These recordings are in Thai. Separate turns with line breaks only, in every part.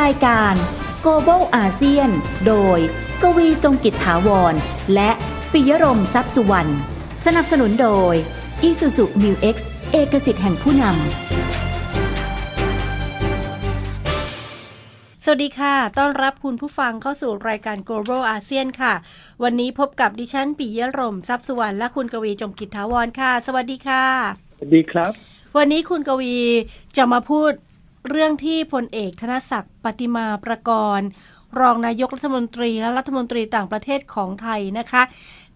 รายการ Global ASEAN โดย กวีจงกิจถาวร และปิยรมทรัพย์สุวรรณ สนับสนุนโดย Isuzu Mu X เอกสิทธิ์แห่งผู้นำ
สวัสดีค่ะ ต้อนรับคุณผู้ฟังเข้าสู่รายการ Global ASEAN ค่ะ วันนี้พบกับดิฉันปิยะรมทรัพย์สุวรรณและคุณกวีจงกิจถาวรค่ะ สวัสดีค่ะ
สวัสดีครับ
วันนี้คุณกวีจะมาพูด เรื่องที่พลเอกธนศักดิ์ปฏิมาประกรณ์ รองนายกรัฐมนตรีและรัฐมนตรีต่างประเทศของไทยนะคะ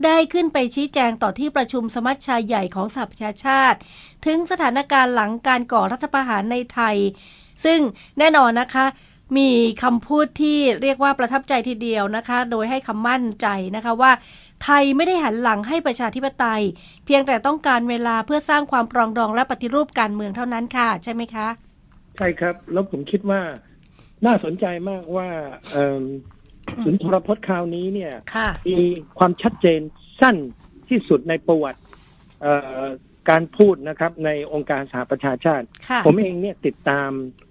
ได้ขึ้นไปชี้แจงต่อที่ประชุมสมัชชาใหญ่ของสหประชาชาติ ถึงสถานการณ์หลังการก่อรัฐประหารในไทย ซึ่งแน่นอนนะคะมีคำพูดที่เรียกว่าประทับใจทีเดียวนะคะ โดยให้คำมั่นใจนะคะว่า ไทยไม่ได้หันหลังให้ประชาธิปไตย เพียงแต่ต้องการเวลาเพื่อสร้างความปรองดองและปฏิรูปการเมืองเท่านั้นค่ะ ใช่ไหมคะ
ใช่ครับ แล้วผมคิดว่าน่าสนใจมากว่าเอิ่มสุนทรพจน์คราวนี้เนี่ย
ค่ะ
มีความชัดเจนสั้นที่สุดในประวัติเอ่อการพูดนะครับ ในองค์การสหประชาชาติ
ค่ะ
ผมเองเนี่ยติดตาม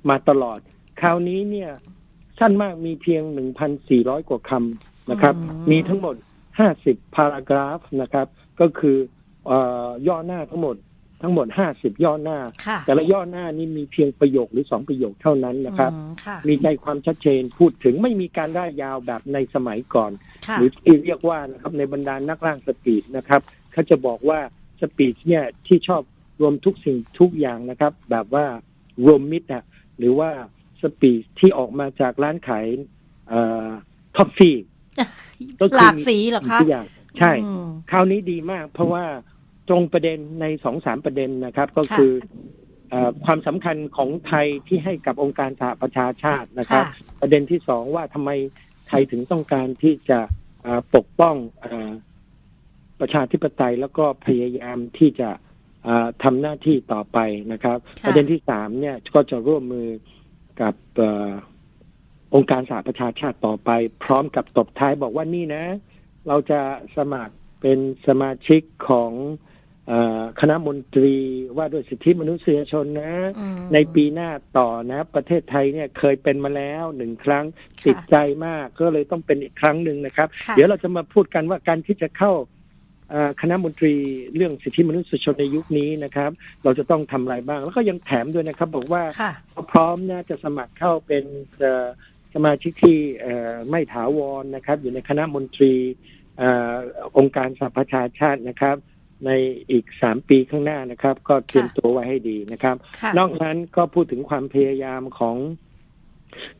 มาตลอด คราวนี้เนี่ยสั้นมากมีเพียง 1,400 กว่าคำนะครับ มีทั้งหมด 50 พารากราฟนะครับ ก็คือเอ่อย่อหน้าทั้งหมด ทั้งหมด 50 ย่อหน้า
ค่ะ
แต่ละย่อหน้านี่มีเพียงประโยคหรือสองประโยคเท่านั้นนะครับ
อืมค่ะ
มีใจความชัดเจนพูดถึงไม่มีการร่ายยาวแบบในสมัยก่อน
ค่ะ
หรือที่เรียกว่านะครับในบรรดานักร่างสปีดนะครับเขาจะบอกว่าสปีดเนี่ยที่ชอบรวมทุกสิ่งทุกอย่างนะครับ แบบว่ารวมมิตรอะหรือว่าสปีดที่ออกมาจากร้านขายท็อฟฟี่ ก็คือ
หลากสีเหรอคะ
ทุกอย่างใช่
อืม
คราวนี้ดีมากเพราะว่า ตรงประเด็นในสองสามประเด็นนะครับ ก็คือเอ่อความสำคัญของไทยที่ให้กับองค์การสหประชาชาตินะครับ
ค่ะ
ประเด็นที่สองว่าทำไมไทยถึงต้องการที่จะเอ่อปกป้องเออประชาธิปไตยแล้วก็พยายามที่จะเอ่อทำหน้าที่ต่อไปนะครับ
ค่ะ
ประเด็นที่สามเนี่ยก็จะร่วมมือกับเอ่อองค์การสหประชาชาติต่อไป พร้อมกับตบท้ายบอกว่านี่นะ เราจะสมัครเป็นสมาชิกของเออ คณะมนตรีว่าด้วยสิทธิมนุษยชนนะ
อืม
ในปีหน้าต่อนะ ประเทศไทยเนี่ยเคยเป็นมาแล้วหนึ่งครั้ง
ค่ะ
ติดใจมากก็เลยต้องเป็นอีกครั้งหนึ่งนะครับ
ค่ะ
เดี๋ยวเราจะมาพูดกันว่าการที่จะเข้าเอ่อคณะมนตรีเรื่องสิทธิมนุษยชนในยุคนี้นะครับ เราจะต้องทำอะไรบ้าง แล้วก็ยังแถมด้วยนะครับ บอกว่า
ค่ะ
พร้อมนะจะสมัครเข้าเป็นเอ่อสมาชิกที่เอ่อไม่ถาวรนะครับ อยู่ในคณะมนตรีเอ่อองค์การสหประชาชาตินะครับ ในอีกสามปีข้างหน้านะครับ ก็เตรียมตัวไว้ให้ดีนะครับ
ค่ะ
นอกนั้นก็พูดถึงความพยายามของ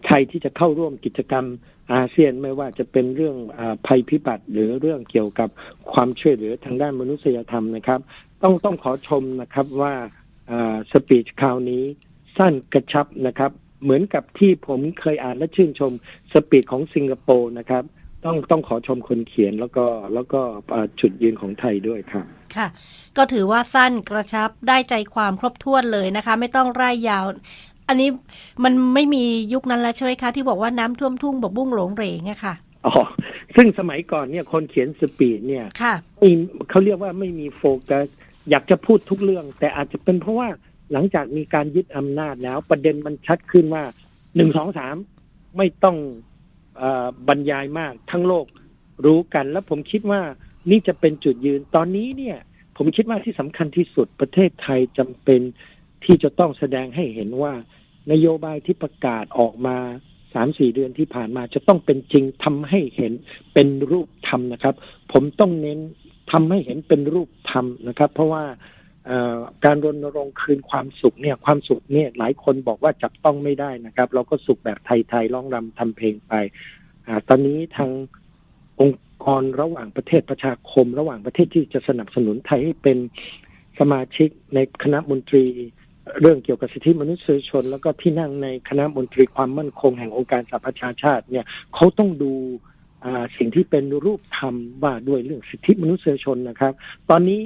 ไทยที่จะเข้าร่วมกิจกรรมอาเซียนไม่ว่าจะเป็นเรื่องอาภัยพิบัติ หรือเรื่องเกี่ยวกับความช่วยเหลือทางด้านมนุษยธรรมนะครับ ต้องต้องขอชมนะครับว่าสปีชคราวนี้สั้นกระชับนะครับ เหมือนกับที่ผมเคยอ่านและชื่นชมสปีดของสิงคโปร์นะครับ ต้องต้องขอชมคนเขียนแล้วก็แล้วก็อ่าจุดยืนของไทยด้วยครับ
ค่ะ ก็ถือว่าสั้นกระชับได้ใจความครบถ้วนเลยนะคะ ไม่ต้องร่ายยาว อันนี้มันไม่มียุคนั้นแล้วใช่ไหมคะที่บอกว่าน้ำท่วมทุ่งบกบุ้งหลงเหรงอะค่ะ
อ๋อซึ่งสมัยก่อนเนี่ยคนเขียนสปีดเนี่ย
ค่ะ
มีเขาเรียกว่าไม่มีโฟกัสอยากจะพูดทุกเรื่อง แต่อาจจะเป็นเพราะว่าหลังจากมีการยึดอำนาจแล้ว ประเด็นมันชัดขึ้นว่าหนึ่งสองสามไม่ต้องเออ บรรยายมากทั้งโลกรู้กัน แล้วผมคิดว่านี่จะเป็นจุดยืนตอนนี้เนี่ย ผมคิดว่าที่สำคัญที่สุดประเทศไทยจำเป็นที่จะต้องแสดงให้เห็นว่านโยบายที่ประกาศออกมาสามสี่เดือนที่ผ่านมาจะต้องเป็นจริงทำให้เห็นเป็นรูปธรรมนะครับ ผมต้องเน้นทำให้เห็นเป็นรูปธรรมนะครับ เพราะว่า การรณรงค์คืนความสุขเนี่ยความสุขเนี่ยหลายคนบอกว่าจับต้องไม่ได้นะครับ เราก็สุขแบบไทยๆร้องรำทำเพลงไปอตอนนี้ทางองค์กรระหว่างประเทศประชาคม ระหว่างประเทศที่จะสนับสนุนไทยให้เป็นสมาชิกในคณะมนตรี เรื่องเกี่ยวกับสิทธิมนุษยชน แล้วก็ที่นั่งในคณะมนตรีความมั่นคงแห่งองค์การสหประชาชาติเนี่ยเขาต้องดูสิ่งที่เป็นรูปธรรมว่าด้วยเรื่องสิทธิมนุษยชนนะครับ ตอนนี้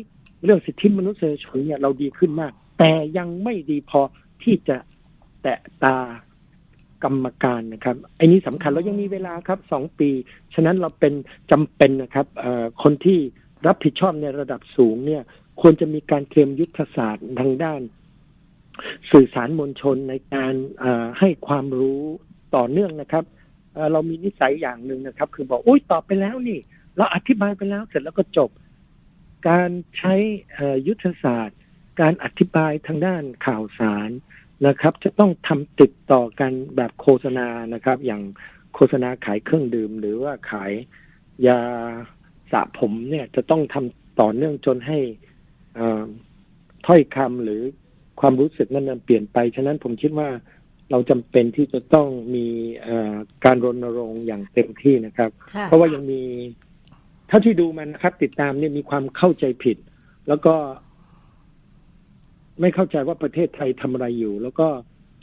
เรื่องสิทธิมนุษยชนเนี่ยเราดีขึ้นมาก แต่ยังไม่ดีพอที่จะแตะตากรรมการนะครับไอ้นี้สำคัญเรายังมีเวลาครับสองปี ฉะนั้นเราเป็นจำเป็นนะครับคนที่รับผิดชอบในระดับสูงเนี่ยควรจะมีการเตรียมยุทธศาสตร์ทางด้าน สื่อสารมวลชนในการให้ความรู้ต่อเนื่องนะครับเอ่อเรามีนิสัยอย่างหนึ่งนะครับ คือบอกอุ้ยตอบไปแล้วนี่ เราอธิบายไปแล้วเสร็จแล้วก็จบ การใช้เอ่อยุทธศาสตร์ การอธิบายทางด้านข่าวสารนะครับ จะต้องทำติดต่อกันแบบโฆษณานะครับ อย่างโฆษณาขายเครื่องดื่ม หรือว่าขายยาสระผมเนี่ยจะต้องทำต่อเนื่องจนให้เอ่อถ้อยคำหรือความรู้สึกนั้นนะเปลี่ยนไป ฉะนั้นผมคิดว่าเราจำเป็นที่จะต้องมีเอ่อการรณรงค์อย่างเต็มที่นะครับ
ค่ะ
เพราะว่ายังมี เท่าที่ดูมันนะครับ ติดตามเนี่ยมีความเข้าใจผิด แล้วก็ ไม่เข้าใจว่าประเทศไทยทำอะไรอยู่ แล้วก็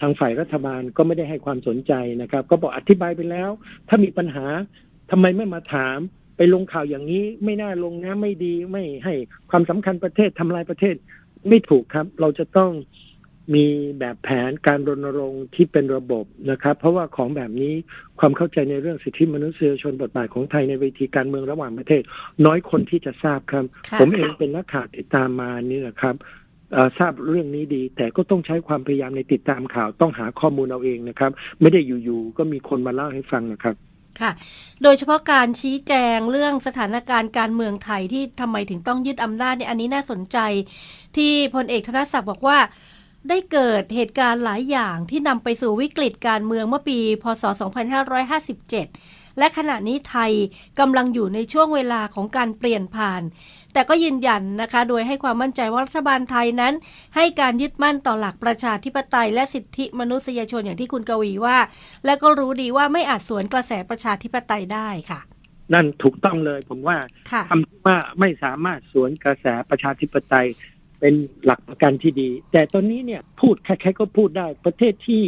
ทางฝ่ายรัฐบาลก็ไม่ได้ให้ความสนใจนะครับ ก็บอกอธิบายไปแล้ว ถ้ามีปัญหาทำไมไม่มาถาม ไปลงข่าวอย่างนี้ ไม่น่าลงนะไม่ดีไม่ให้ความสำคัญประเทศทำลายประเทศ ไม่ถูกครับ เราจะต้อง มีแบบแผนการรณรงค์ที่เป็นระบบนะครับ เพราะว่าของแบบนี้ความเข้าใจในเรื่องสิทธิมนุษยชนบทบาทของไทยในเวทีการเมืองระหว่างประเทศ น้อยคนที่จะทราบครับ
ค่ะ
ผมเองเป็นนักข่าวติดตามมานี่นะครับเอ่อทราบเรื่องนี้ดี แต่ก็ต้องใช้ความพยายามในติดตามข่าวต้องหาข้อมูลเอาเองนะครับ ไม่ได้อยู่ๆก็มีคนมาเล่าให้ฟังนะครับ
ค่ะ โดยเฉพาะการชี้แจงเรื่องสถานการณ์การเมืองไทยที่ทำไมถึงต้องยึดอำนาจเนี่ยอันนี้น่าสนใจ ที่พลเอกธนศักดิ์บอกว่า ได้เกิดเหตุการณ์หลายอย่างที่นำไปสู่วิกฤตการเมืองเมื่อปี พศ 2557 และขณะนี้ไทยกำลังอยู่ในช่วงเวลาของการเปลี่ยนผ่าน แต่ก็ยืนยันนะคะ โดยให้ความมั่นใจว่ารัฐบาลไทยนั้น ให้การยึดมั่นต่อหลักประชาธิปไตยและสิทธิมนุษยชนอย่างที่คุณกวีว่า และก็รู้ดีว่าไม่อาจสวนกระแสประชาธิปไตยได้ค่ะ
นั่นถูกต้องเลยผมว่า
ค่ะ
คำที่ว่าไม่สามารถสวนกระแสประชาธิปไตย เป็นหลักประกันที่ดี แต่ตอนนี้เนี่ยพูดใครๆก็พูดได้ประเทศที่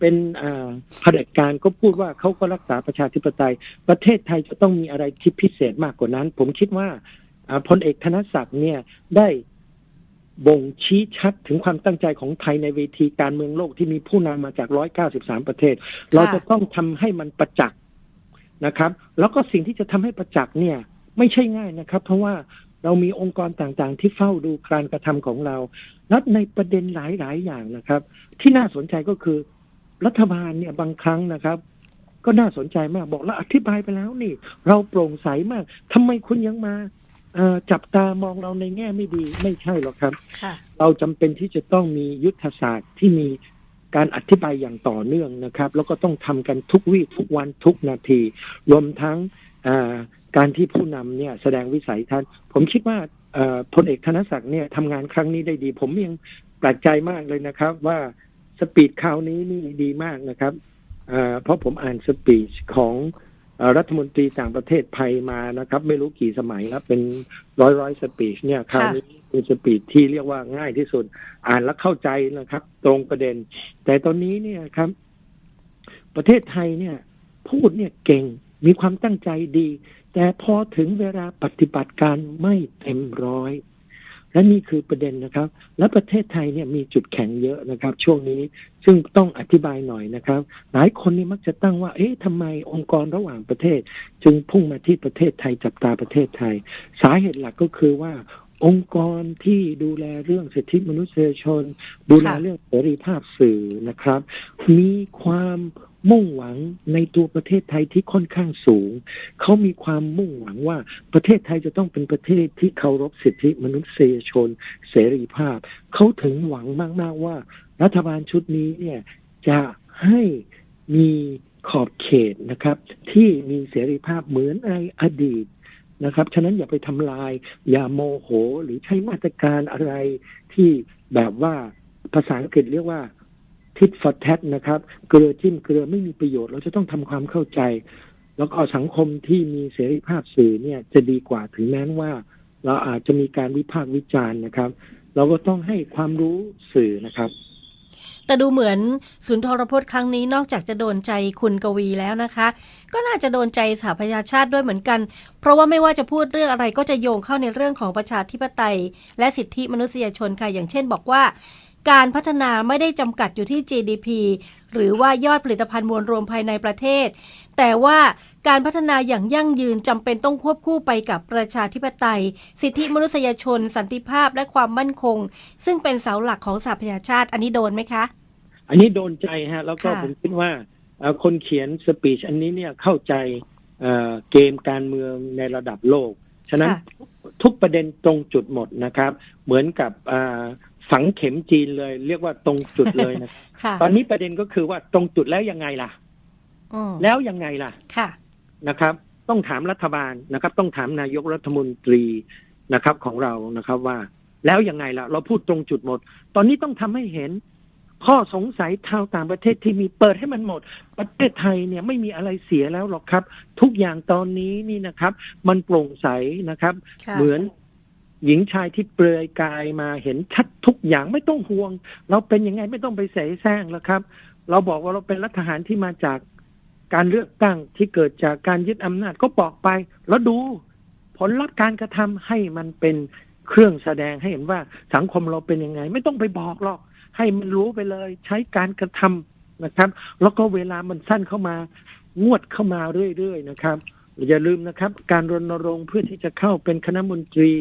เป็นอ่าเผด็จการก็พูดว่าเขาก็รักษาประชาธิปไตย ประเทศไทยจะต้องมีอะไรที่พิเศษมากกว่านั้น ผมคิดว่าอ่าพลเอกธนศักดิ์เนี่ยได้บ่งชี้ชัดถึงความตั้งใจของไทยในเวทีการเมืองโลกที่มีผู้นำมาจาก 193 ประเทศ เราจะต้องทำให้มันประจักษ์นะครับ แล้วก็สิ่งที่จะทำให้ประจักษ์เนี่ย ไม่ใช่ง่ายนะครับ เพราะว่า เรามีองค์กรต่างๆ ที่เฝ้าดูการกระทำของเรา และในประเด็นหลายๆ อย่างนะครับ ที่น่าสนใจก็คือ รัฐบาลเนี่ยบางครั้งนะครับ ก็น่าสนใจมากบอกแล้วอธิบายไปแล้วนี่ เราโปร่งใสมากทำไมคุณยังมาเอ่อจับตามองเราในแง่ไม่ดีไม่ใช่หรอกครับ
ค่ะ
เราจำเป็นที่จะต้องมียุทธศาสตร์ที่มีการอธิบายอย่างต่อเนื่องนะครับ แล้วก็ต้องทำกันทุกวี่ทุกวันทุกนาที รวมทั้งอ่า การที่ผู้นำเนี่ยแสดงวิสัยทัศน์ผมคิดว่าเอ่อพลเอกธนศักดิ์เนี่ยทำงานครั้งนี้ได้ดี ผมยังแปลกใจมากเลยนะครับ ว่าสปีดคราวนี้นี่ดีมากนะครับเอ่อเพราะผมอ่านสปีชของเอ่อรัฐมนตรีต่างประเทศไทยมานะครับ ไม่รู้กี่สมัยแล้วเป็นร้อยร้อยสปีชเนี่ยคราวนี้เป็นสปีดที่เรียกว่าง่ายที่สุด อ่านแล้วเข้าใจนะครับ ตรงประเด็น แต่ตอนนี้เนี่ยครับ ประเทศไทยเนี่ย พูดเนี่ยเก่ง มีความตั้งใจดี แต่พอถึงเวลาปฏิบัติการไม่เต็มร้อย และนี่คือประเด็นนะครับ และประเทศไทยเนี่ยมีจุดแข็งเยอะนะครับ ช่วงนี้ซึ่งต้องอธิบายหน่อยนะครับ หลายคนนี่มักจะตั้งว่า เอ๊ะทำไมองค์กรระหว่างประเทศ จึงพุ่งมาที่ประเทศไทยจับตาประเทศไทย สาเหตุหลักก็คือว่า องค์กรที่ดูแลเรื่องสิทธิมนุษยชน ดูแลเรื่องเสรีภาพสื่อนะครับ มีความมุ่งหวังในตัวประเทศไทยที่ค่อนข้างสูง เขามีความมุ่งหวังว่าประเทศไทยจะต้องเป็นประเทศที่เคารพสิทธิมนุษยชน เสรีภาพ เขาถึงหวังมาก ๆ ว่า รัฐบาลชุดนี้เนี่ยจะให้มีขอบเขตนะครับ ที่มีเสรีภาพเหมือนในอดีต นะครับ ฉะนั้นอย่าไปทำลาย อย่าโมโหหรือใช้มาตรการอะไรที่แบบว่าภาษาอังกฤษเรียกว่าทิดฟอร์แทนะครับเกลือจิ้มเกลือไม่มีประโยชน์ เราจะต้องทำความเข้าใจ แล้วก็สังคมที่มีเสรีภาพสื่อเนี่ยจะดีกว่าถึงแม้ว่า เราอาจจะมีการวิพากษ์วิจารณ์นะครับ เราก็ต้องให้ความรู้สื่อนะครับ
แต่ดูเหมือนศูนย์ทรพจน์ครั้งนี้นอกจากจะโดนใจคุณกวีแล้วนะคะ ก็น่าจะโดนใจสหประชาชาติด้วยเหมือนกัน เพราะว่าไม่ว่าจะพูดเรื่องอะไรก็จะโยงเข้าในเรื่องของประชาธิปไตย และสิทธิมนุษยชนค่ะอย่างเช่น บอกว่า การพัฒนาไม่ได้จำกัดอยู่ที่ GDP หรือว่ายอดผลิตภัณฑ์มวลรวมภายในประเทศ แต่ว่าการพัฒนาอย่างยั่งยืนจำเป็นต้องควบคู่ไปกับประชาธิปไตย สิทธิมนุษยชน สันติภาพและความมั่นคง ซึ่งเป็นเสาหลักของสหประชาชาติ อันนี้โดนไหมคะ
อันนี้โดนใจฮะแล้วก็
ค่ะ
ผมคิดว่าเอ่อคนเขียนสปีชอันนี้เนี่ยเข้าใจเอ่อเกมการเมืองในระดับโลก ฉะนั้น
ค่ะ
ทุกประเด็นตรงจุดหมดนะครับ เหมือนกับอ่า ฝังเข็มจีนเลย เรียกว่าตรงจุดเลยนะ
ค่ะ
ตอนนี้ประเด็นก็คือว่าตรงจุดแล้วยังไงล่ะ
อืม
แล้วยังไงล่ะ
ค่ะ
นะครับ ต้องถามรัฐบาลนะครับ ต้องถามนายกรัฐมนตรีนะครับ ของเรานะครับว่า แล้วยังไงล่ะ เราพูดตรงจุดหมด ตอนนี้ต้องทำให้เห็น ข้อสงสัยชาวต่างประเทศที่มีเปิดให้มันหมด ประเทศไทยเนี่ยไม่มีอะไรเสียแล้วหรอกครับ ทุกอย่างตอนนี้นี่นะครับ มันโปร่งใสนะครับ
ค่ะ
เหมือน หญิงชายที่เปลือยกายมาเห็นชัดทุกอย่างไม่ต้องห่วง เราเป็นยังไงไม่ต้องไปเสแสร้งแล้วครับ เราบอกว่าเราเป็นรัฐทหารที่มาจากการเลือกตั้งที่เกิดจากการยึดอำนาจก็บอกไป แล้วดูผลลัพธ์การกระทำให้มันเป็นเครื่องแสดงให้เห็นว่าสังคมเราเป็นยังไง ไม่ต้องไปบอกหรอก ให้มันรู้ไปเลย ใช้การกระทำนะครับ แล้วก็เวลามันสั้นเข้ามางวดเข้ามาเรื่อยๆนะครับอย่าลืมนะครับ การรณรงค์เพื่อที่จะเข้าเป็นคณะมนตรี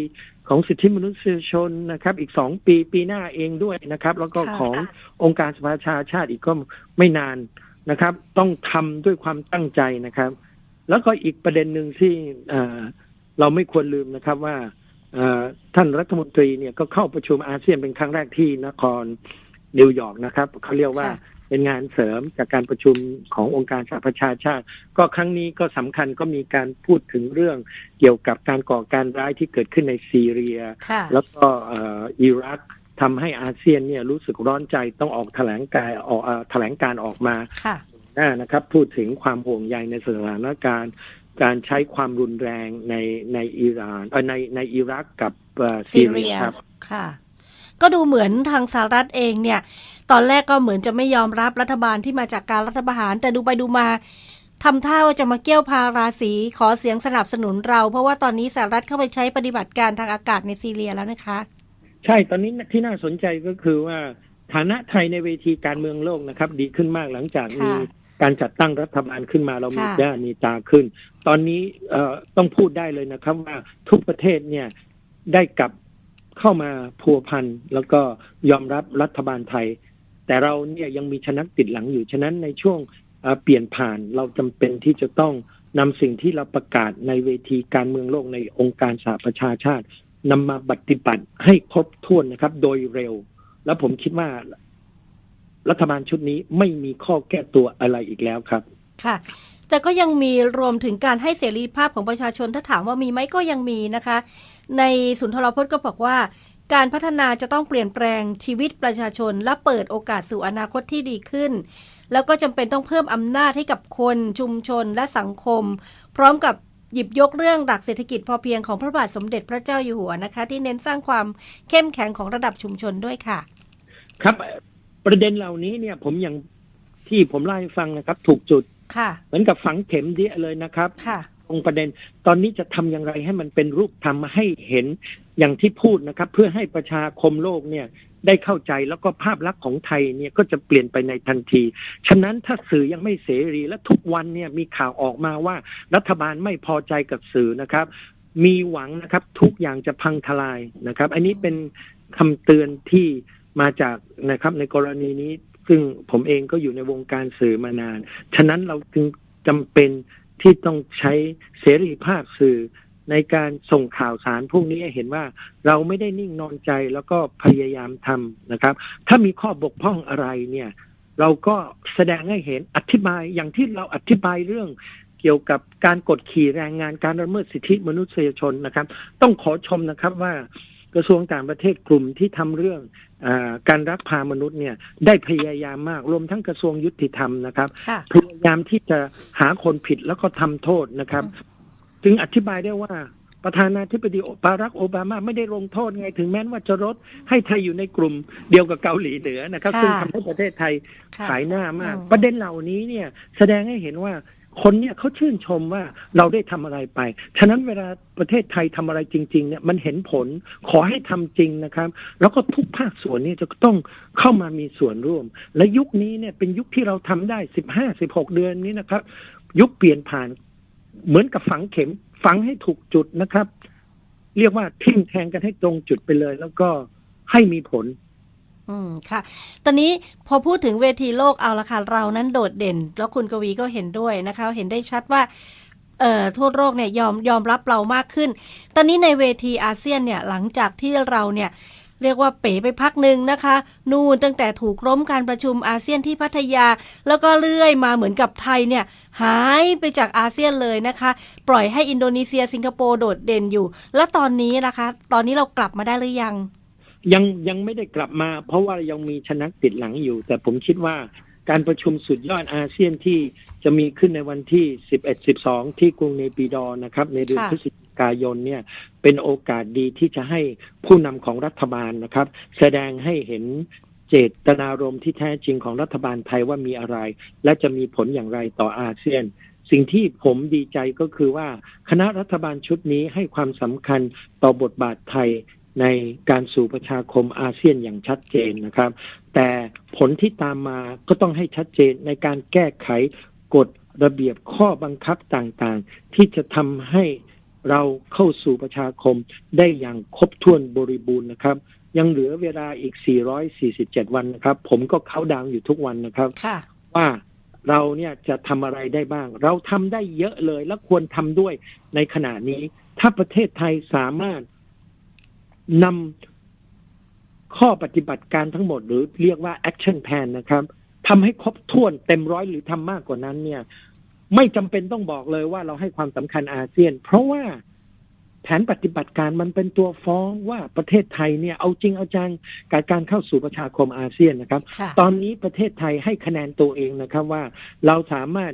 ของสิทธิมนุษยชนนะครับ อีกสองปีปีหน้าเองด้วยนะครับ แล้วก็
ค่ะ
ขององค์การสภาชาชาติอีกก็ไม่นานนะครับ ต้องทำด้วยความตั้งใจนะครับ แล้วก็อีกประเด็นหนึ่งที่เอ่อเราไม่ควรลืมนะครับว่าเอ่อท่านรัฐมนตรีเนี่ยก็เข้าประชุมอาเซียนเป็นครั้งแรกที่นครนิวยอร์กนะครับเขาเรียกว่า
ค่ะ
เป็นงานเสริมจากการประชุมขององค์การสหประชาชาติ ก็ครั้งนี้ก็สำคัญก็มีการพูดถึงเรื่องเกี่ยวกับการก่อการร้ายที่เกิดขึ้นในซีเรีย
ค่ะ
แล้วก็เอ่ออิรักทำให้อาเซียนเนี่ยรู้สึกร้อนใจต้องออกแถลงการออกเอ่อแถลงการออกมา
ค่ะ
หน้านะครับ พูดถึงความห่วงใยในสถานการณ์การใช้ความรุนแรงในในอิหร่านเอ่อในในอิรักกับเอ่อ
ซี
ซี
เรี
เรี
ย
ยครับ
ค่ะ ก็ดูเหมือนทางสหรัฐเองเนี่ย ตอนแรกก็เหมือนจะไม่ยอมรับรัฐบาลที่มาจากการรัฐประหาร แต่ดูไปดูมาทำท่าว่าจะมาเกี้ยวพาราสีขอเสียงสนับสนุนเรา เพราะว่าตอนนี้สหรัฐเข้าไปใช้ปฏิบัติการทางอากาศในซีเรียแล้วนะคะ
ใช่ตอนนี้ที่น่าสนใจก็คือว่าฐานะไทยในเวทีการเมืองโลกนะครับ ดีขึ้นมากหลังจากมี
ค่ะ
การจัดตั้งรัฐบาลขึ้นมาเรามี
ค่ะ
หน้ามีตาขึ้น ตอนนี้เอ่อต้องพูดได้เลยนะครับว่าทุกประเทศเนี่ยได้กลับเข้ามาพัวพันแล้วก็ยอมรับรัฐบาลไทย แต่เราเนี่ยยังมีชนักติดหลังอยู่ ฉะนั้นในช่วงเปลี่ยนผ่านเราจำเป็นที่จะต้องนำสิ่งที่เราประกาศในเวทีการเมืองโลกในองค์การสหประชาชาตินำมาปฏิบัติให้ครบถ้วนนะครับ โดยเร็ว แล้วผมคิดว่า รัฐบาลชุดนี้ไม่มีข้อแก้ตัวอะไรอีกแล้วครับ
ค่ะแต่ก็ยังมีรวมถึงการให้เสรีภาพของประชาชนถ้าถามว่ามีไหมก็ยังมีนะคะ ในสุนทรพจน์ก็บอกว่า การพัฒนาจะต้องเปลี่ยนแปลงชีวิตประชาชน และเปิดโอกาสสู่อนาคตที่ดีขึ้น แล้วก็จำเป็นต้องเพิ่มอำนาจให้กับคนชุมชนและสังคม พร้อมกับหยิบยกเรื่องหลักเศรษฐกิจพอเพียงของพระบาทสมเด็จพระเจ้าอยู่หัวนะคะ ที่เน้นสร้างความเข้มแข็งของระดับชุมชนด้วยค่ะ
ครับ ประเด็นเหล่านี้เนี่ย ผมอย่างที่ผมเล่าให้ฟังนะครับ ถูกจุด
ค่ะ
เหมือนกับฝังเข็มเดียเลยนะครับ
ค่ะ
ตรงประเด็นตอนนี้จะทำอย่างไรให้มันเป็นรูปธรรมให้เห็น อย่างที่พูดนะครับ เพื่อให้ประชาคมโลกเนี่ยได้เข้าใจแล้วก็ภาพลักษณ์ของไทยเนี่ยก็จะเปลี่ยนไปในทันที ฉะนั้นถ้าสื่อยังไม่เสรีและทุกวันเนี่ยมีข่าวออกมาว่ารัฐบาลไม่พอใจกับสื่อนะครับ มีหวังนะครับทุกอย่างจะพังทลายนะครับ อันนี้เป็นคำเตือนที่มาจากนะครับในกรณีนี้ ซึ่งผมเองก็อยู่ในวงการสื่อมานาน ฉะนั้นเราจึงจำเป็นที่ต้องใช้เสรีภาพสื่อ ในการส่งข่าวสารพวกนี้ให้เห็นว่าเราไม่ได้นิ่งนอนใจแล้วก็พยายามทำนะครับ ถ้ามีข้อบกพร่องอะไรเนี่ย เราก็แสดงให้เห็นอธิบายอย่างที่เราอธิบายเรื่องเกี่ยวกับการกดขี่แรงงานการละเมิดสิทธิมนุษยชนนะครับ ต้องขอชมนะครับว่ากระทรวงต่างประเทศกลุ่มที่ทำเรื่องอาการรักพามนุษย์เนี่ยได้พยายามมากรวมทั้งกระทรวงยุติธรรมนะครับ
ค่ะ
พยายามที่จะหาคนผิดแล้วก็ทำโทษนะครับ ถึงอธิบายได้ว่าประธานาธิบดีบารักโอบามาไม่ได้ลงโทษไงถึงแม้ว่าจะลดให้ไทยอยู่ในกลุ่มเดียวกับเกาหลีเหนือนะครับ
ค่ะ
ซึ่งทำให้ประเทศไทย
ค่ะ
ขายหน้ามาก
อืม
ประเด็นเหล่านี้เนี่ยแสดงให้เห็นว่าคนเนี่ยเขาชื่นชมว่าเราได้ทำอะไรไป ฉะนั้นเวลาประเทศไทยทำอะไรจริง ๆ เนี่ยมันเห็นผลขอให้ทำจริงนะครับ แล้วก็ทุกภาคส่วนเนี่ยจะต้องเข้ามามีส่วนร่วม และยุคนี้เนี่ยเป็นยุคที่เราทำได้สิบห้าสิบหกเดือนนี้นะครับ ยุคเปลี่ยนผ่าน เหมือนกับฝังเข็ม ฝังให้ถูกจุดนะครับ เรียกว่าทิ่มแทงกันให้ตรงจุดไปเลย แล้วก็ให้มีผล
อืมค่ะ ตอนนี้พอพูดถึงเวทีโลกเอาละค่ะเรานั้นโดดเด่น แล้วคุณกวีก็เห็นด้วยนะคะ เห็นได้ชัดว่าเอ่อทั่วโลกเนี่ยยอมยอมรับเรามากขึ้น ตอนนี้ในเวทีอาเซียนเนี่ยหลังจากที่เราเนี่ย เรียกว่าเป๋ไปพักหนึ่งนะคะ นู่นตั้งแต่ถูกล้มการประชุมอาเซียนที่พัทยา แล้วก็เลื่อยมาเหมือนกับไทยเนี่ยหายไปจากอาเซียนเลยนะคะ ปล่อยให้อินโดนีเซียสิงคโปร์โดดเด่นอยู่ แล้วตอนนี้นะคะ ตอนนี้เรากลับมาได้หรือยัง
ยังยังไม่ได้กลับมา เพราะว่ายังมีชนะติดหลังอยู่ แต่ผมคิดว่า การประชุมสุดยอดอาเซียนที่จะมีขึ้นในวันที่ 11 12 ที่กรุงเนปิดอร์นะครับ ในเดือน
ค่ะ
พฤศจิกายนเนี่ยเป็นโอกาสดีที่จะให้ผู้นำของรัฐบาลนะครับ แสดงให้เห็นเจตนารมณ์ที่แท้จริงของรัฐบาลไทยว่ามีอะไร และจะมีผลอย่างไรต่ออาเซียน สิ่งที่ผมดีใจก็คือว่าคณะรัฐบาลชุดนี้ให้ความสำคัญต่อบทบาทไทยในการสู่ประชาคมอาเซียนอย่างชัดเจนนะครับ แต่ผลที่ตามมาก็ต้องให้ชัดเจนในการแก้ไขกฎระเบียบข้อบังคับต่างๆ ที่จะทำให้เราเข้าสู่ประชาคมได้อย่างครบถ้วนบริบูรณ์นะครับ ยังเหลือเวลาอีก 447 วันนะครับ ผมก็เข้าดาวน์อยู่ทุกวันนะครับ
ค่ะ
ว่าเราเนี่ยจะทำอะไรได้บ้าง เราทำได้เยอะเลยและควรทำด้วยในขณะนี้ ถ้าประเทศไทยสามารถนำ ข้อปฏิบัติการทั้งหมดหรือเรียกว่า action plan นะครับทำให้ครบถ้วนเต็มร้อยหรือทำมากกว่านั้นเนี่ย ไม่จำเป็นต้องบอกเลยว่าเราให้ความสำคัญอาเซียน เพราะว่าแผนปฏิบัติการมันเป็นตัวฟ้องว่าประเทศไทยเนี่ยเอาจริงเอาจังกับการเข้าสู่ประชาคมอาเซียนนะครับ
ค่ะ
ตอนนี้ประเทศไทยให้คะแนนตัวเองนะครับว่าเราสามารถ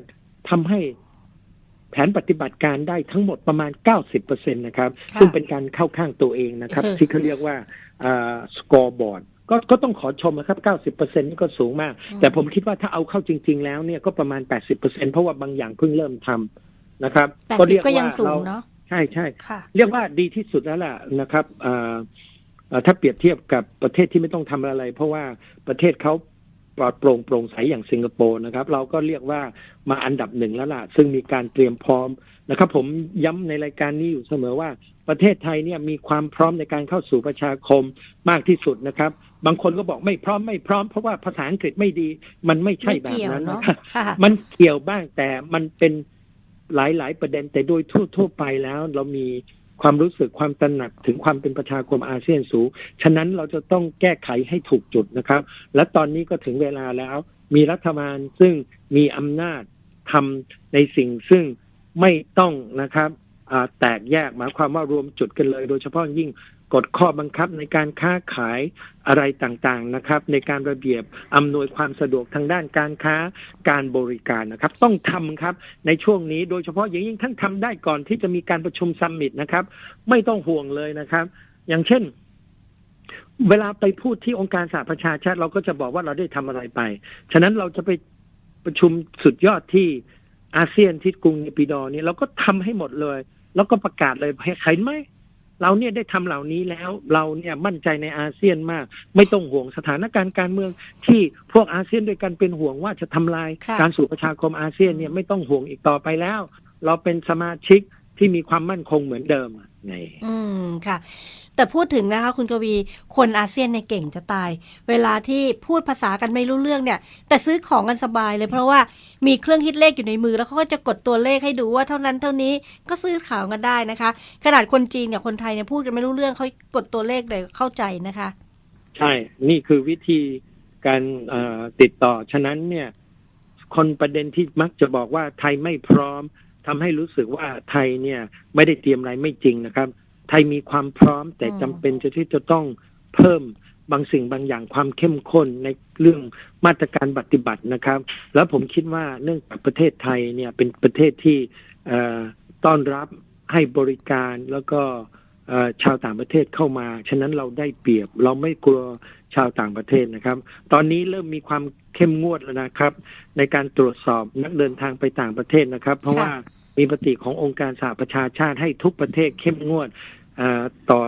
ทำให้แผนปฏิบัติการได้ทั้งหมดประมาณ 90%นะครับ
ค่ะ
ซึ่งเป็นการเข้าข้างตัวเองนะครับ
อือฮึ
ที่เขาเรียกว่า สกอร์บอร์ดก็ก็ต้องขอชมนะครับ 90%นี่ก็สูงมาก แต่ผมคิดว่าถ้าเอาเข้าจริง ๆ แล้วเนี่ยก็ประมาณ 80%เพราะว่าบางอย่างเพิ่งเริ่มทำนะครับ
แปด
ก็
สิบ
เรียก
ก็
ว่า
ยังสูง
เรา
เนาะ
ใช่ใช่
ค่ะ
เรียกว่าดีที่สุดแล้วล่ะนะครับเอ่อเอ่อถ้าเปรียบเทียบกับประเทศที่ไม่ต้องทำอะไร เพราะว่าประเทศเขา ปลอดโปร่งโปร่งใสอย่างสิงคโปร์นะครับ เราก็เรียกว่ามาอันดับหนึ่งแล้วล่ะ ซึ่งมีการเตรียมพร้อมนะครับ ผมย้ำในรายการนี้อยู่เสมอว่าประเทศไทยเนี่ยมีความพร้อมในการเข้าสู่ประชาคมมากที่สุดนะครับ บางคนก็บอกไม่พร้อมไม่พร้อมเพราะว่าภาษาอังกฤษไม่ดี มันไม่ใช่
ไม่
แบบ
เกี่ยว
นั้น
เนาะ
นะครับ
ค่ะ
มันเกี่ยวบ้างแต่มันเป็นหลาย ๆ ประเด็นแต่โดยทั่ว ๆ ไปแล้วเรามี ความรู้สึกความตระหนักถึงความเป็นประชาคมอาเซียนสูง ฉะนั้นเราจะต้องแก้ไขให้ถูกจุดนะครับ และตอนนี้ก็ถึงเวลาแล้ว มีรัฐบาลซึ่งมีอำนาจทำในสิ่งซึ่งไม่ต้องนะครับแตกแยกหมายความว่ารวมจุดกันเลย โดยเฉพาะยิ่ง กฎข้อบังคับในการค้าขายอะไรต่างๆนะครับ ในการระเบียบอำนวยความสะดวกทางด้านการค้าการบริการนะครับ ต้องทำครับในช่วงนี้โดยเฉพาะอย่างยิ่งท่านทำได้ก่อนที่จะมีการประชุมซัมมิตนะครับ ไม่ต้องห่วงเลยนะครับ อย่างเช่นเวลาไปพูดที่องค์การสหประชาชาติเราก็จะบอกว่าเราได้ทำอะไรไป ฉะนั้นเราจะไปประชุมสุดยอดที่อาเซียนที่กรุงเนปิดอนี่เราก็ทำให้หมดเลย แล้วก็ประกาศเลยให้ใครไหม เราเนี่ยได้ทำเหล่านี้แล้วเราเนี่ยมั่นใจในอาเซียนมาก ไม่ต้องห่วงสถานการณ์การเมืองที่พวกอาเซียนด้วยกันเป็นห่วงว่าจะทำลาย
ค่ะ
การสู่ประชาคมอาเซียนเนี่ยไม่ต้องห่วงอีกต่อไปแล้ว เราเป็นสมาชิกที่มีความมั่นคงเหมือนเดิมอะนี่
อืมค่ะ แต่พูดถึงนะคะคุณกวี คนอาเซียนในยเก่งจะตาย เวลาที่พูดภาษากันไม่รู้เรื่องเนี่ย แต่ซื้อของกันสบายเลยเพราะว่ามีเครื่องคิดเลขอยู่ในมือ แล้วเขาก็จะกดตัวเลขให้ดูว่าเท่านั้นเท่านี้ก็ซื้อข่าวกันได้นะคะ ขนาดคนจีนเนี่ยคนไทยเนี่ยพูดกันไม่รู้เรื่องเขากดตัวเลขเลยเข้าใจนะคะ
ใช่ นี่คือวิธีการติดต่อ ฉะนั้นเนี่ย คนประเด็นที่มักจะบอกว่าไทยไม่พร้อมทำให้รู้สึกว่าไทยเนี่ย ไม่ได้เตรียมอะไรไม่จริงนะครับ ไทยมีความพร้อมแต่
อืม
จำเป็นจะที่จะต้องเพิ่มบางสิ่งบางอย่างความเข้มข้นในเรื่องมาตรการปฏิบัตินะครับ แล้วผมคิดว่าเนื่องจากประเทศไทยเนี่ยเป็นประเทศที่เอ่อต้อนรับให้บริการแล้วก็เอ่อชาวต่างประเทศเข้ามา ฉะนั้นเราได้เปรียบ เราไม่กลัวชาวต่างประเทศนะครับ ตอนนี้เริ่มมีความเข้มงวดแล้วนะครับ ในการตรวจสอบนักเดินทางไปต่างประเทศนะครับ เพราะ
ค่ะ
ว่า มีปฏิขององค์การสหประชาชาติให้ทุกประเทศเข้มงวดเอ่อต่อ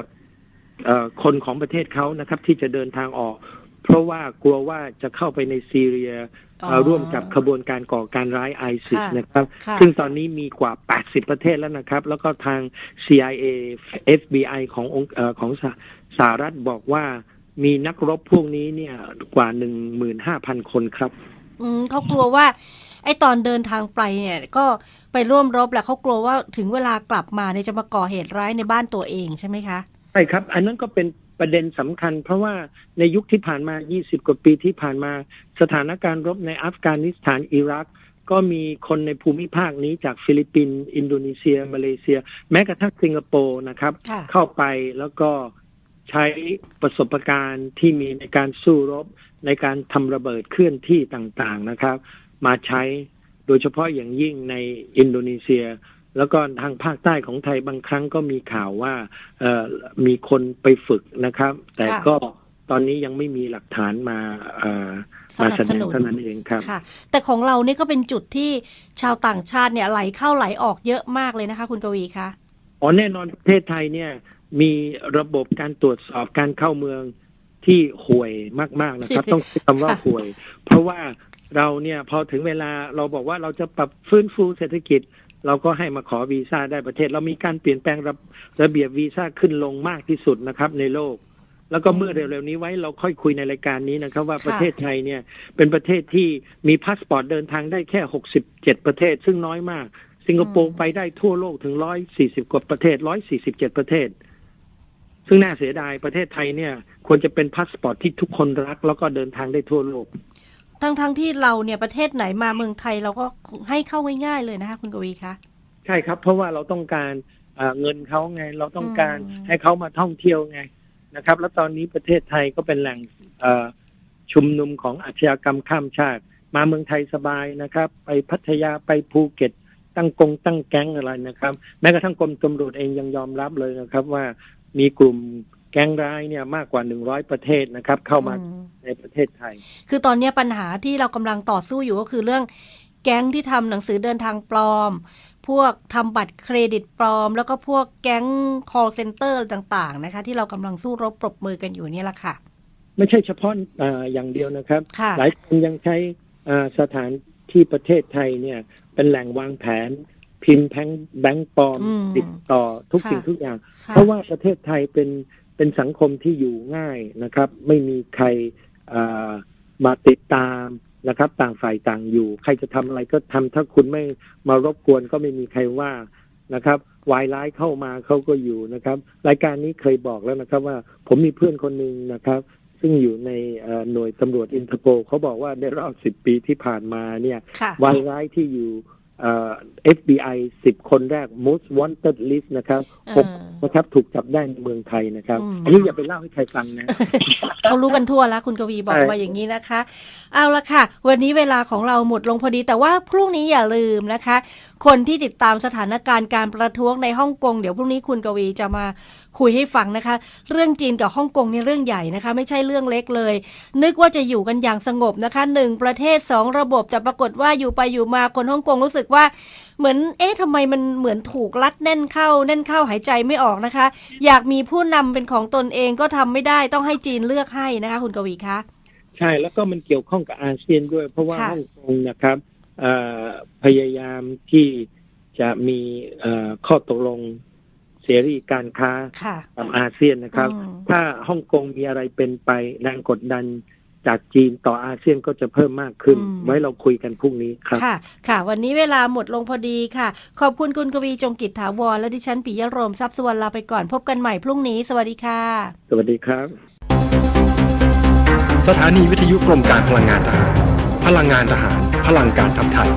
เออคนของประเทศเขานะครับ ที่จะเดินทางออก เพราะว่ากลัวว่าจะเข้าไปในซีเรียเอ่อร่วมกับขบวนการก่อการร้ายไอซิส
ค่ะ
นะครับ
ค่ะ
ซึ่งตอนนี้มีกว่า 80 ประเทศแล้วนะครับ แล้วก็ทาง CIA FBI ขององค์เออของสหสหรัฐบอกว่ามีนักรบพวกนี้เนี่ยกว่าหนึ่งหมื่นห้าพันคนครับ
อืมเขากลัวว่า ไอ้ตอนเดินทางไปเนี่ยก็ไปร่วมรบแล้วเขากลัวว่าถึงเวลากลับมาเนี่ยจะมาก่อเหตุร้ายในบ้านตัวเองใช่ไหมคะ
ใช่ครับ อันนั้นก็เป็นประเด็นสำคัญ เพราะว่าในยุคที่ผ่านมา 20 กว่าปีที่ผ่านมา สถานการณ์รบในอัฟกานิสถานอิรัก ก็มีคนในภูมิภาคนี้จากฟิลิปปินส์อินโดนีเซีย มาเลเซีย แม้กระทั่งสิงคโปร์นะครับ
ค่ะ
เข้าไปแล้วก็ใช้ประสบการณ์ที่มีในการสู้รบในการทำระเบิดเคลื่อนที่ต่างๆนะครับ มาใช้ โดยเฉพาะอย่างยิ่งในอินโดนีเซีย แล้วก็ทางภาคใต้ของไทยบางครั้งก็มีข่าวว่าเอ่อมีคนไปฝึกนะครับ แต่
ค่ะ
ก็ตอนนี้ยังไม่มีหลักฐานมาเอ่อ
ส
มา
นับ
แส
ส
ดง
นุน
เท่านั้นเองครับ
ค่ะ แต่ของเรานี่ก็เป็นจุดที่ชาวต่างชาติเนี่ยไหลเข้าไหลออกเยอะมากเลยนะคะ คุณกวีคะ
อ๋อแน่นอนประเทศไทยเนี่ยมีระบบการตรวจสอบการเข้าเมืองที่ห่วยมาก ๆนะครับ ต้องใช้คำว่า
ค่ะ
ห่วย เพราะว่า เราเนี่ยพอถึงเวลาเราบอกว่าเราจะปรับฟื้นฟูเศรษฐกิจ เราก็ให้มาขอวีซ่าได้ประเทศ เรามีการเปลี่ยนแปลงระระเบียบวีซ่าขึ้นลงมากที่สุดนะครับ ในโลก แล้วก็เมื่อเร็วๆนี้ไว้เราค่อยคุยในรายการนี้นะครับ ว่าประเทศไทยเนี่ยเป็นประเทศที่มีพาสปอร์ตเดินทางได้แค่หกสิบเจ็ดประเทศ ซึ่งน้อยมาก สิงคโปร์ไปได้ทั่วโลกถึงร้อยสี่สิบกว่าประเทศร้อยสี่สิบเจ็ดประเทศซึ่งน่าเสียดายประเทศไทยเนี่ย ควรจะเป็นพาสปอร์ตที่ทุกคนรัก แล้วก็เดินทางได้ทั่วโลก
ทั้งทั้งที่เราเนี่ยประเทศไหนมาเมืองไทยเราก็ให้เข้าง่ายๆเลยนะคะคุณกวีคะ
ใช่ครับ เพราะว่าเราต้องการเอ่อเงินเขาไง เราต้องการ
อืม
ให้เขามาท่องเที่ยวไงนะครับ แล้วตอนนี้ประเทศไทยก็เป็นแหล่งเอ่อชุมนุมของอาชญากรรมข้ามชาติ มาเมืองไทยสบายนะครับ ไปพัทยาไปภูเก็ต ตั้งกงตั้งแก๊งอะไรนะครับ แม้กระทั่งกรมตำรวจเองยังยอมรับเลยนะครับ ว่ามีกลุ่ม แก๊งร้ายเนี่ยมากกว่าหนึ่งร้อยประเทศนะครับ เข้ามา
อืม
ในประเทศไทย
คือตอนเนี้ยปัญหาที่เรากำลังต่อสู้อยู่ก็คือเรื่องแก๊งที่ทำหนังสือเดินทางปลอม พวกทำบัตรเครดิตปลอม แล้วก็พวกแก๊ง call center ต่าง ๆ นะคะ ที่เรากำลังสู้รบปรบมือกันอยู่เนี่ยแหละค่ะ
ไม่ใช่เฉพาะเอ่ออย่างเดียวนะครับ
ค่ะ
หลายคนยังใช้เอ่อสถานที่ประเทศไทยเนี่ย เป็นแหล่งวางแผน พิมพ์แพงแบงก์ปลอม
อืม
ติดต่อทุก
ค่ะ
สิ่งทุกอย่าง
ค่ะ
เพราะว่าประเทศไทยเป็น เป็นสังคมที่อยู่ง่ายนะครับ ไม่มีใครเอ่อมาติดตามนะครับ ต่างฝ่ายต่างอยู่ ใครจะทำอะไรก็ทำถ้าคุณไม่มารบกวนก็ไม่มีใครว่านะครับวายร้ายเข้ามาเขาก็อยู่นะครับ รายการนี้เคยบอกแล้วนะครับ ว่าผมมีเพื่อนคนหนึ่งนะครับ ซึ่งอยู่ในเอ่อหน่วยตำรวจอินเตอร์โปเขาบอกว่าในรอบสิบปีที่ผ่านมาเนี่ย
ค่ะ
วายร้ายที่อยู่เอ่อ FBI สิบคนแรก most wanted list นะครับหก
เออ
นะครับถูกจับได้ในเมืองไทยนะครับ
อืม
อันนี้อย่าไปเล่าให้ใครฟังนะ
เขารู้กันทั่วแล้ว คุณกวีบอก
ใช่
มาอย่างนี้นะคะ เอาละค่ะ วันนี้เวลาของเราหมดลงพอดีแต่ว่าพรุ่งนี้อย่าลืมนะคะคนที่ติดตามสถานการณ์การประท้วงในฮ่องกงเดี๋ยวพรุ่งนี้คุณกวีจะมาคุยให้ฟังนะคะ เรื่องจีนกับฮ่องกงนี่เรื่องใหญ่นะคะ ไม่ใช่เรื่องเล็กเลย นึกว่าจะอยู่กันอย่างสงบนะคะหนึ่งประเทศสองระบบแต่ปรากฏว่าอยู่ไปอยู่มาคนฮ่องกงรู้สึกว่าเหมือนเอ๊ะทำไมมันเหมือนถูกรัดแน่นเข้า แน่นเข้าหายใจไม่ออกนะคะ อยากมีผู้นำเป็นของตนเองก็ทำไม่ได้ต้องให้จีนเลือกให้นะคะ คุณกวีคะ
ใช่แล้วก็มันเกี่ยวข้องกับอาเซียนด้วย เพราะว่า
ค่ะ
ฮ่องกงนะครับเอ่อ พยายามที่จะมีเอ่อข้อตกลงเสรีการค้า
ค่ะ
กับอาเซียนนะครับ
อืม
ถ้าฮ่องกงมีอะไรเป็นไปแรงกดดันจากจีนต่ออาเซียนก็จะเพิ่มมากขึ้น ไว้เราคุยกันพรุ่งนี้ครับ
ค่ะ ค่ะ วันนี้เวลาหมดลงพอดีค่ะ ขอบคุณคุณกวีจงกิจถาวร และดิฉันปิยะโรมทรัพย์สวรรณลาไปก่อนพบกันใหม่พรุ่งนี้ สวัสดีค่ะ
สวัสดีครับ
สถานีวิทยุกรมการพลังงานทหาร พลังงานทหาร พลังการทำไทย